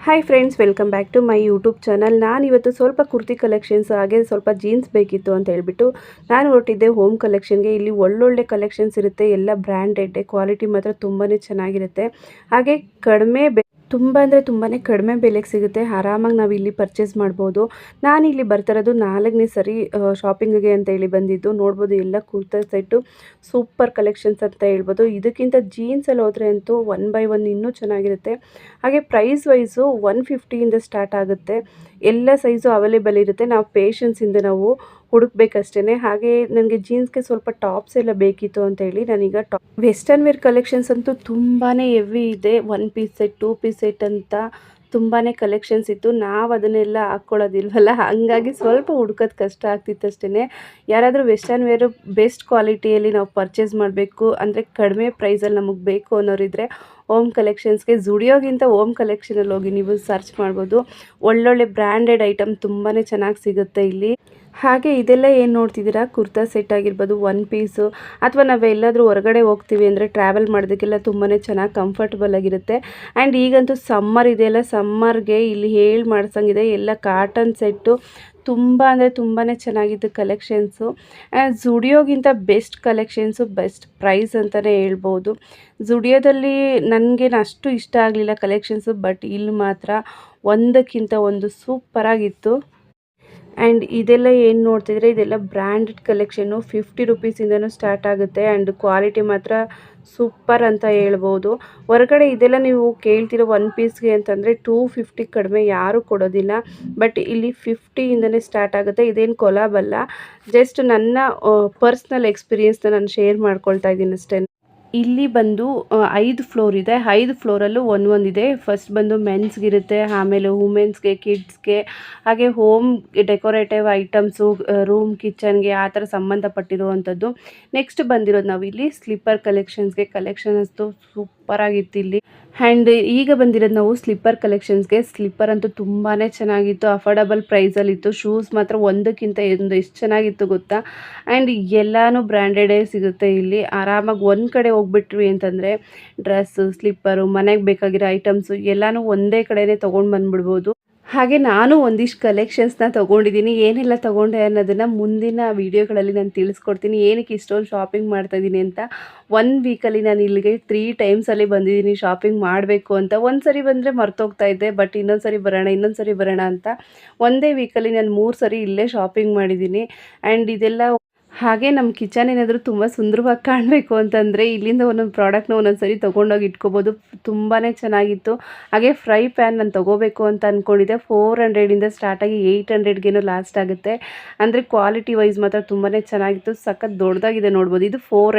Hi friends welcome back to my YouTube channel ನಾನು ಇವತ್ತು ಸ್ವಲ್ಪ ಕುರ್ತಿ ಕಲೆಕ್ಷನ್ಸ್ ಹಾಗೆ ಸ್ವಲ್ಪ ಜೀನ್ಸ್ ಬೇಕಿತ್ತು ಅಂತ ಹೇಳ್ಬಿಟ್ಟು ನಾನು ಹೊರಟಿದ್ದೆ ಹೋಮ್ ಕಲೆಕ್ಷನ್ಗೆ ಇಲ್ಲಿ ಒಳ್ಳೊಳ್ಳೆ ಕಲೆಕ್ಷನ್ಸ್ ಇರುತ್ತೆ, ಎಲ್ಲ ಬ್ರ್ಯಾಂಡೆಡ್ ಕ್ವಾಲಿಟಿ ಮಾತ್ರ ತುಂಬಾ ಚೆನ್ನಾಗಿರುತ್ತೆ. ಹಾಗೆ ಕಡಿಮೆ ಬೆ ತುಂಬ ಅಂದರೆ ತುಂಬಾ ಕಡಿಮೆ ಬೆಲೆಗೆ ಸಿಗುತ್ತೆ. ಆರಾಮಾಗಿ ನಾವು ಇಲ್ಲಿ ಪರ್ಚೇಸ್ ಮಾಡ್ಬೋದು. ನಾನು ಇಲ್ಲಿ ಬರ್ತಿರೋದು ನಾಲ್ಕನೇ ಸರಿ ಶಾಪಿಂಗಿಗೆ ಅಂತ ಹೇಳಿ ಬಂದಿದ್ದು. ನೋಡ್ಬೋದು ಎಲ್ಲ ಕುರ್ತಾ ಸೆಟ್ಟು, ಸೂಪರ್ ಕಲೆಕ್ಷನ್ಸ್ ಅಂತ ಹೇಳ್ಬೋದು. ಇದಕ್ಕಿಂತ ಜೀನ್ಸಲ್ಲಿ ಹೋದರೆ ಅಂತೂ ಒನ್ ಬೈ ಒನ್ ಇನ್ನೂ ಚೆನ್ನಾಗಿರುತ್ತೆ. ಹಾಗೆ ಪ್ರೈಸ್ ವೈಸು ಒನ್ ಫಿಫ್ಟಿಯಿಂದ ಸ್ಟಾರ್ಟ್ ಆಗುತ್ತೆ. ಎಲ್ಲ ಸೈಜು ಅವೈಲೇಬಲ್ ಇರುತ್ತೆ. ನಾವು ಪೇಷನ್ಸಿಂದ ನಾವು ಹುಡುಕ್ಬೇಕಷ್ಟೇ ಹಾಗೆ ನನಗೆ ಜೀನ್ಸ್ಗೆ ಸ್ವಲ್ಪ ಟಾಪ್ಸ್ ಎಲ್ಲ ಬೇಕಿತ್ತು ಅಂತ ಹೇಳಿ ನಾನೀಗ ಟಾಪ್ ವೆಸ್ಟರ್ನ್ ವೇರ್ ಕಲೆಕ್ಷನ್ಸ್ ಅಂತೂ ತುಂಬಾ ಹೆವಿ ಇದೆ. One piece set two piece set ಅಂತ ತುಂಬಾ ಕಲೆಕ್ಷನ್ಸ್ ಇತ್ತು. ನಾವು ಅದನ್ನೆಲ್ಲ ಹಾಕ್ಕೊಳ್ಳೋದಿಲ್ವಲ್ಲ ಹಾಗಾಗಿ ಸ್ವಲ್ಪ ಹುಡ್ಕೋದು ಕಷ್ಟ ಆಗ್ತಿತ್ತು ಅಷ್ಟೇ ಯಾರಾದರೂ ವೆಸ್ಟರ್ನ್ ವೇರು ಬೆಸ್ಟ್ ಕ್ವಾಲಿಟಿಯಲ್ಲಿ ನಾವು ಪರ್ಚೇಸ್ ಮಾಡಬೇಕು, ಅಂದರೆ ಕಡಿಮೆ ಪ್ರೈಸಲ್ಲಿ ನಮಗೆ ಬೇಕು ಅನ್ನೋರಿದ್ರೆ ಓಮ್ ಕಲೆಕ್ಷನ್ಸ್ಗೆ ಜುಡಿಯೋಗಿಂತ ಓಮ್ ಕಲೆಕ್ಷನಲ್ಲಿ ಹೋಗಿ ನೀವು ಸರ್ಚ್ ಮಾಡ್ಬೋದು. ಒಳ್ಳೊಳ್ಳೆ ಬ್ರ್ಯಾಂಡೆಡ್ ಐಟಮ್ ತುಂಬಾ ಚೆನ್ನಾಗಿ ಸಿಗುತ್ತೆ ಇಲ್ಲಿ. ಹಾಗೆ ಇದೆಲ್ಲ ಏನು ನೋಡ್ತಿದ್ದೀರಾ? ಕುರ್ತಾ ಸೆಟ್ ಆಗಿರ್ಬೋದು ಒನ್ ಪೀಸು ಅಥವಾ ನಾವೆಲ್ಲಾದರೂ ಹೊರಗಡೆ ಹೋಗ್ತೀವಿ ಅಂದರೆ ಟ್ರಾವೆಲ್ ಮಾಡೋದಕ್ಕೆಲ್ಲ ತುಂಬಾ ಚೆನ್ನಾಗಿ ಕಂಫರ್ಟಬಲ್ ಆಗಿರುತ್ತೆ. ಆ್ಯಂಡ್ ಈಗಂತೂ ಸಮ್ಮರ್ ಇದೆಯಲ್ಲ ಸಮ್ಮರ್ಗೆ ಇಲ್ಲಿ ಹೇಳಿ ಮಾಡ್ಸಂಗಿದೆ, ಎಲ್ಲ ಕಾಟನ್ ಸೆಟ್ಟು ತುಂಬ ಅಂದರೆ ತುಂಬಾ ಚೆನ್ನಾಗಿದ್ದು ಕಲೆಕ್ಷನ್ಸು ಜುಡಿಯೋಗಿಂತ ಬೆಸ್ಟ್ ಕಲೆಕ್ಷನ್ಸು ಬೆಸ್ಟ್ ಪ್ರೈಸ್ ಅಂತಲೇ ಹೇಳ್ಬೋದು. ಝುಡಿಯೋದಲ್ಲಿ ನನಗೇನು ಅಷ್ಟು ಇಷ್ಟ ಆಗಲಿಲ್ಲ ಕಲೆಕ್ಷನ್ಸು ಬಟ್ ಇಲ್ಲಿ ಮಾತ್ರ ಒಂದಕ್ಕಿಂತ ಒಂದು ಸೂಪರಾಗಿತ್ತು ಆ್ಯಂಡ್ ಇದೆಲ್ಲ ಏನು ನೋಡ್ತಿದ್ರೆ, ಇದೆಲ್ಲ ಬ್ರ್ಯಾಂಡೆಡ್ ಕಲೆಕ್ಷನು ಫಿಫ್ಟಿ ರುಪೀಸಿಂದನೂ ಸ್ಟಾರ್ಟ್ ಆಗುತ್ತೆ. ಆ್ಯಂಡ್ ಕ್ವಾಲಿಟಿ ಮಾತ್ರ ಸೂಪರ್ ಅಂತ ಹೇಳ್ಬೋದು. ಹೊರಗಡೆ ಇದೆಲ್ಲ ನೀವು ಕೇಳ್ತಿರೋ ಒನ್ ಪೀಸ್ಗೆ ಅಂತಂದರೆ ಟೂ ಫಿಫ್ಟಿ ಕಡಿಮೆ ಯಾರೂ ಕೊಡೋದಿಲ್ಲ. ಬಟ್ ಇಲ್ಲಿ ಫಿಫ್ಟಿಯಿಂದನೇ ಸ್ಟಾರ್ಟ್ ಆಗುತ್ತೆ. ಇದೇನು ಕೊಲಾಬಲ್ಲ ಜಸ್ಟ್ ನನ್ನ ಪರ್ಸ್ನಲ್ ಎಕ್ಸ್ಪೀರಿಯೆನ್ಸ್ನ ನಾನು ಶೇರ್ ಮಾಡ್ಕೊಳ್ತಾ ಇದ್ದೀನಿ ಅಷ್ಟೇ. ಇಲ್ಲಿ ಬಂದು ಐದು ಫ್ಲೋರ್ ಇದೆ. ಐದು ಫ್ಲೋರಲ್ಲೂ ಒಂದೊಂದಿದೆ ಫಸ್ಟ್ ಬಂದು ಮೆನ್ಸ್ಗಿರುತ್ತೆ, ಆಮೇಲೆ ವುಮೆನ್ಸ್ಗೆ, ಕಿಡ್ಸ್ಗೆ, ಹಾಗೆ ಹೋಮ್ ಡೆಕೋರೇಟಿವ್ ಐಟಮ್ಸು ರೂಮ್, ಕಿಚನ್ಗೆ ಆ ಥರ ಸಂಬಂಧಪಟ್ಟಿರುವಂಥದ್ದು. ನೆಕ್ಸ್ಟ್ ಬಂದಿರೋದು ನಾವು ಇಲ್ಲಿ ಸ್ಲಿಪ್ಪರ್ ಕಲೆಕ್ಷನ್ಸ್ಗೆ ಕಲೆಕ್ಷನ್ ಅಂತೂ ಸೂಪರಾಗಿತ್ತು ಇಲ್ಲಿ. ಆ್ಯಂಡ್ ಈಗ ಬಂದಿರೋದು ನಾವು ಸ್ಲಿಪ್ಪರ್ ಕಲೆಕ್ಷನ್ಸ್ಗೆ ಸ್ಲಿಪ್ಪರ್ ಅಂತೂ ತುಂಬಾ ಚೆನ್ನಾಗಿತ್ತು. ಅಫೋರ್ಡಬಲ್ ಪ್ರೈಸಲ್ಲಿತ್ತು ಶೂಸ್ ಮಾತ್ರ ಒಂದಕ್ಕಿಂತ ಒಂದು ಎಷ್ಟು ಚೆನ್ನಾಗಿತ್ತು ಗೊತ್ತಾ? ಆ್ಯಂಡ್ ಎಲ್ಲನೂ ಬ್ರ್ಯಾಂಡೆಡೇ ಸಿಗುತ್ತೆ ಇಲ್ಲಿ. ಆರಾಮಾಗಿ ಒಂದು ಕಡೆ ಹೋಗ್ಬಿಟ್ವಿ ಅಂತಂದರೆ ಡ್ರೆಸ್ಸು ಸ್ಲಿಪ್ಪರು ಮನೆಗೆ ಬೇಕಾಗಿರೋ ಐಟಮ್ಸು ಎಲ್ಲನೂ ಒಂದೇ ಕಡೆಯೇ ತೊಗೊಂಡು ಬಂದುಬಿಡ್ಬೋದು. ಹಾಗೆ ನಾನು ಒಂದಿಷ್ಟು ಕಲೆಕ್ಷನ್ಸ್ನ ತೊಗೊಂಡಿದ್ದೀನಿ. ಏನೆಲ್ಲ ತೊಗೊಂಡೆ ಅನ್ನೋದನ್ನು ಮುಂದಿನ ವೀಡಿಯೋಗಳಲ್ಲಿ ನಾನು ತಿಳಿಸ್ಕೊಡ್ತೀನಿ. ಏನಕ್ಕೆ ಇಷ್ಟೊಂದು ಶಾಪಿಂಗ್ ಮಾಡ್ತಾಯಿದ್ದೀನಿ ಅಂತ ಒನ್ ವೀಕಲ್ಲಿ ನಾನು ಇಲ್ಲಿಗೆ ತ್ರೀ ಟೈಮ್ಸಲ್ಲಿ ಬಂದಿದ್ದೀನಿ ಶಾಪಿಂಗ್ ಮಾಡಬೇಕು ಅಂತ. ಒಂದು ಸರಿ ಬಂದರೆ ಮರ್ತೋಗ್ತಾ ಇದ್ದೆ ಬಟ್ ಇನ್ನೊಂದು ಸರಿ ಬರೋಣ ಇನ್ನೊಂದು ಸರಿ ಬರೋಣ ಅಂತ. ಒಂದೇ ವೀಕಲ್ಲಿ ನಾನು ಮೂರು ಸರಿ ಇಲ್ಲೇ ಶಾಪಿಂಗ್ ಮಾಡಿದ್ದೀನಿ. ಆ್ಯಂಡ್ ಇದೆಲ್ಲ ಹಾಗೆ ನಮ್ಮ ಕಿಚನ್ ಏನಾದರೂ ತುಂಬ ಸುಂದರವಾಗಿ ಕಾಣಬೇಕು ಅಂತಂದರೆ ಇಲ್ಲಿಂದ ಒಂದೊಂದು ಪ್ರಾಡಕ್ಟ್ನ ಒಂದೊಂದು ಸರಿ ತೊಗೊಂಡೋಗಿ ಇಟ್ಕೋಬೋದು. ತುಂಬಾ ಚೆನ್ನಾಗಿತ್ತು. ಹಾಗೆ ಫ್ರೈ ಪ್ಯಾನ್ ನಾನು ತೊಗೋಬೇಕು ಅಂತ ಅಂದ್ಕೊಂಡಿದ್ದೆ ಫೋರ್ ಹಂಡ್ರೆಡಿಂದ ಸ್ಟಾರ್ಟಾಗಿ ಏಯ್ಟ್ ಹಂಡ್ರೆಡ್ಗೇನೋ ಲಾಸ್ಟ್ ಆಗುತ್ತೆ. ಅಂದರೆ ಕ್ವಾಲಿಟಿ ವೈಸ್ ಮಾತ್ರ ತುಂಬಾ ಚೆನ್ನಾಗಿತ್ತು. ಸಖತ್ ದೊಡ್ಡದಾಗಿದೆ ನೋಡ್ಬೋದು. ಇದು ಫೋರ್